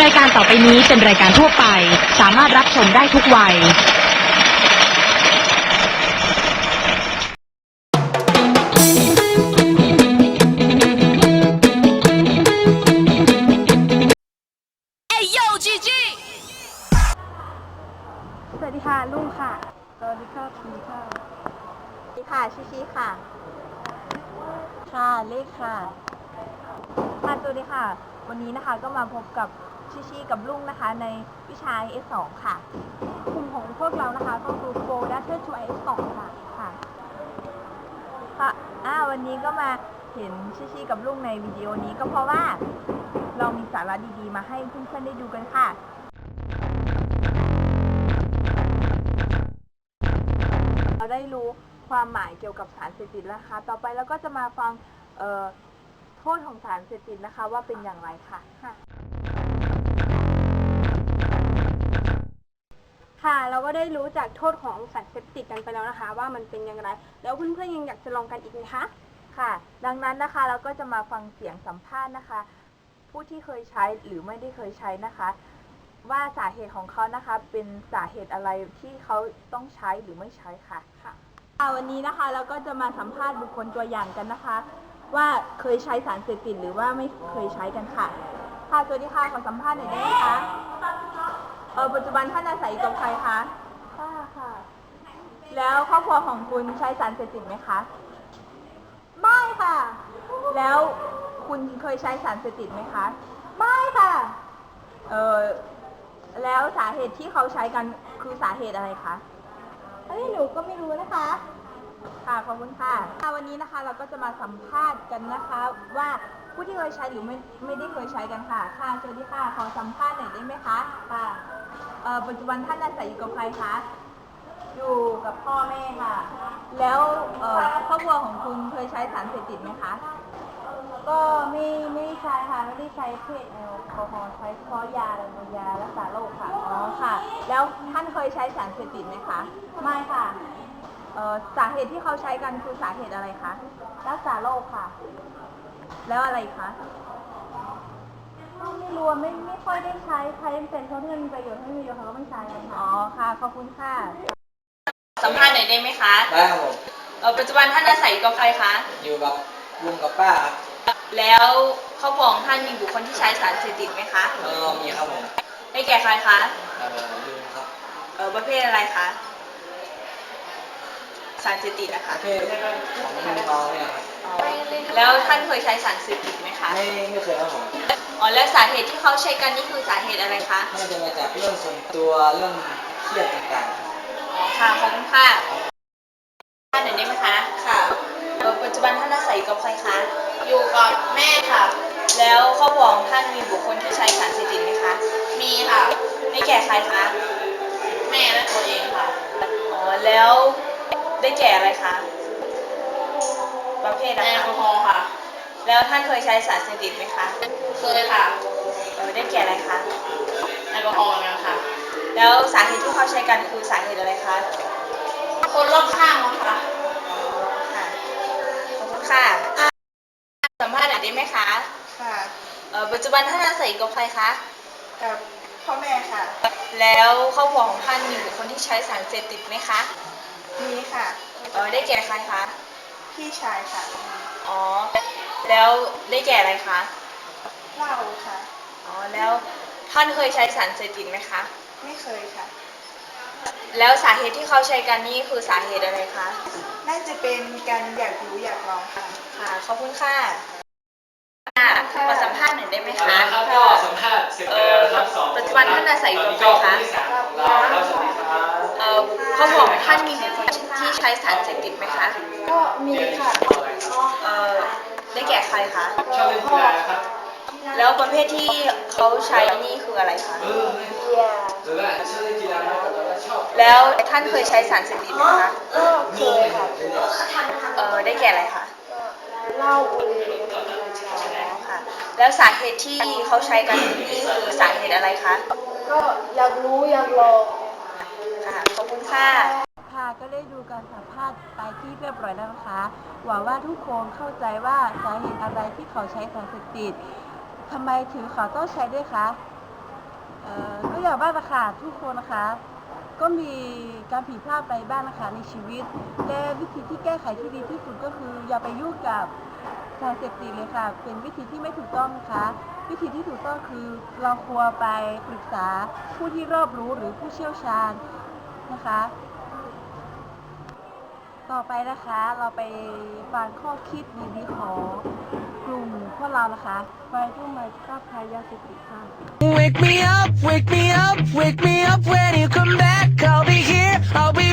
รายการต่อไปนี้เป็นรายการทั่วไป สามารถรับชมได้ทุกวัยสวัสดีค่ะลุงค่ะสวัสดีค่ะพีค่ะสวัสดีค่ะชิชิค่ะ ค่ะเลขค่ะ ค่ะสวัสดีค่ะ วันนี้นะคะก็มาพบกับชิชิกับลุงนะคะ ในวิชา S2 ค่ะกลุ่มของพวกเรานะคะก็คือ Go Data to S2 ค่ะค่ะค่ะอ่าวันนี้ก็มาเห็นชิชิกับลุงในวิดีโอนี้ก็เพราะว่าเรามีสาระดีๆ มาให้เพื่อนๆได้ดูกันค่ะเราได้รู้ความหมายเกี่ยวกับสารเสพติดแล้วนะคะต่อไปเราก็จะมาฟังเอ่อ โทษของสารเสพติดนะคะ ว่าเป็นอย่างไรค่ะค่ะ ค่ะ เราก็ได้รู้จากโทษของสารเสพติดกันไปแล้วนะคะ ว่ามันเป็นอย่างไร แล้วเพื่อนๆยังอยากจะลองกันอีกไหมคะ ค่ะ ดังนั้นนะคะเราก็จะมาฟังเสียงสัมภาษณ์นะคะ ผู้ที่เคยใช้หรือไม่ได้เคยใช้นะคะ ว่าสาเหตุของเขานะคะ เป็นสาเหตุอะไรที่เขาต้องใช้หรือไม่ใช้ค่ะ ค่ะวันนี้นะคะเราก็จะมาสัมภาษณ์บุคคลตัวอย่างกันนะคะ ว่าเคยใช้สารเสพติดหรือว่าไม่เคยใช้กันค่ะ ค่ะ สวัสดีค่ะ ขอสัมภาษณ์หน่อยได้ไหมคะเออปัจจุบันท่านอาศัยอยู่กับใครคะค่ะค่ะ แล้วครอบครัวของคุณใช้สารเสพติดไหมคะ ไม่ค่ะ แล้วคุณเคยใช้สารเสพติดไหมคะ ไม่ค่ะ เออแล้วสาเหตุที่เขาใช้กันคือสาเหตุอะไรคะอันนี้หนูก็ไม่รู้นะคะ ค่ะขอบคุณค่ะค่ะวันนี้นะคะเราก็จะมาสัมภาษณ์กันนะคะ ว่าผู้ที่เคยใช้หรือไม่ไม่ได้เคยใช้กันค่ะค่ะสวัสดีค่ะขอสัมภาษณ์หน่อยได้ไหมคะค่ะเอ่อปัจจุบันท่านอาศัยอยู่กับใครคะอยู่กับพ่อแม่ค่ะ แล้วเอ่อครอบครัวของคุณเคยใช้สารเสพติดไหมคะก็ไม่ไม่ใช้ค่ะไม่ได้ใช้เพศแอลกอฮอล์ใช้เฉพาะยาและยารักษาโรคค่ะอ๋อค่ะ แล้วท่านเคยใช้สารเสพติดไหมคะไม่ค่ะ เอ่อสาเหตุที่เขาใช้กันคือสาเหตุอะไรคะ รักษาโรคค่ะ แล้วอะไรอีกคะไม่รู้อะไม่ไม่ค่อยได้ใช้ใช้เป็นเพราะเงินประโยชน์ไม่มีประโยชน์เขาก็ไม่ใช้กันค่ะ อ๋อค่ะ ขอบคุณค่ะ สัมภาษณ์หน่อยได้ไหมคะได้ครับผมเออปัจจุบันท่านอาศัยอยู่กับใครคะ อยู่กับลุงกับป้าครับแล้วครอบครัวของท่านมีบุคคลที่ใช้สารเสพติดไหมคะเออมีครับผมได้แก่ใครคะ เออลุงครับ เออประเภทอะไรคะ สารเสพติดนะปคะระเภทของลุงเมาเนี่ยครับอ๋อแล้วท่านเคยใช้สารเสพติดไหมคะ ไม่ไม่เคยครับผมอ๋อ แล้วสาเหตุที่เขาใช้กันนี่คือสาเหตุอะไรคะ น่าจะมาจากเรื่องส่วนตัวเรื่องเครียดต่างๆครับอ๋อ ค่ะขอบคุณค่ะท่านหน่อยได้ไหมคะ ค่ะเออปัจจุบันท่านอาศัยอยู่กับใครคะ อยู่กับแม่ค่ะ แล้วครอบครัวของท่านมีบุคคลที่ใช้สารเสพติดไหมคะ มีค่ะ ได้แก่ใครคะ แม่และตัวเองค่ะ อ๋อ แล้ว ได้แก่อะไรคะ ประเภทอะไรแอลคะ กอฮอล์ค่ะ แล้วท่านเคยใช้สารเสพติดไหมคะเคยค่ะ เออได้แก่อะไรคะ แอลกอฮอล์นะคะแล้วสาเหตุที่เขาใช้กันคือสาเหตุอะไรคะคนรอบข้างมั้งคะค่ะ ขอบคุณค่ะ สัมภาษณ์หน่อยได้ไหมคะ ค่ะเอ่อปัจจุบันท่านอาศัยอยู่กับใครคะ กับพ่อแม่ค่ะ แล้วครอบครัวของท่านมีบุคคลที่ใช้สารเสพติดไหมคะ มีค่ะ เออได้แก่ใครคะ พี่ชายค่ะอ๋อ แล้วได้แก่อะไรคะ เหล้าค่ะ อ๋อ แล้วท่านเคยใช้สารเสพติดไหมคะ ไม่เคยค่ะ แล้วสาเหตุที่เขาใช้กันนี่คือสาเหตุอะไรคะ น่าจะเป็นการอยากรู้อยากลองค่ะ ค่ะ ขอบคุณค่ะค่ะขอสัมภาษณ์หน่อยได้ไหมเอาคะละครับก็สัมภาษณ์เสร็จไปแล้วนะครับสองปัจจุบันท่านอาศัยอยู่กับใครคะ ตอนนี้ก็นที่สามของเราครับสวัสดีครับ เอ่อเขาบอกท่านมีบุคคลที่ใช้สารเสพติดไหมคะก็มีค่ะเอ่อได้แก่ใครคะชอบเล่นกีฬาครับแล้วประเภทที่เขาใช้นี่คืออะไรคะเออหรือว่าชอบเล่นกีฬาแล้วก็ชอบแล้วท่านเคยใช้สารเสพติดไหมคะก็เคยค่ะเอ่อได้แก่อะไรคะเหล้าบุหรี่อ๋อค่ะ แล้วสาเหตุที่เขาใช้กันนี่คือสาเหตุอะไรคะก็อยากรู้อยากลองค่ะขอบ ค่ะ ค่ะก็ได้ดูการสัมภาษณ์ไปที่เรียบร้อยแล้วนะคะ หวังว่าทุกคนเข้าใจว่าสาเหตุอะไรที่เขาใช้สารเสพติดทำไมถึงเขาต้องใช้ด้วยคะเอ่อก็อย่างว่านะคะทุกคนนะคะ ก็มีการผิดพลาดไปบ้างนะคะในชีวิต และวิธีที่แก้ไขที่ดีที่สุดก็คือ อย่าไปยุ่งกับสารเสพติดเลยค่ะ เป็นวิธีที่ไม่ถูกต้องนะคะ วิธีที่ถูกต้องคือเราควรไปปรึกษาผู้ที่รอบรู้หรือผู้เชี่ยวชาญ นะคะ ต่อไปนะคะเราไปฟังข้อคิดดีๆของกลุ่มพวกเรานะคะไปผู้มาชอบใช้ยาสิติค่ะ Wake me up, wake me up, wake me up when you come back. I'll be here, I'll be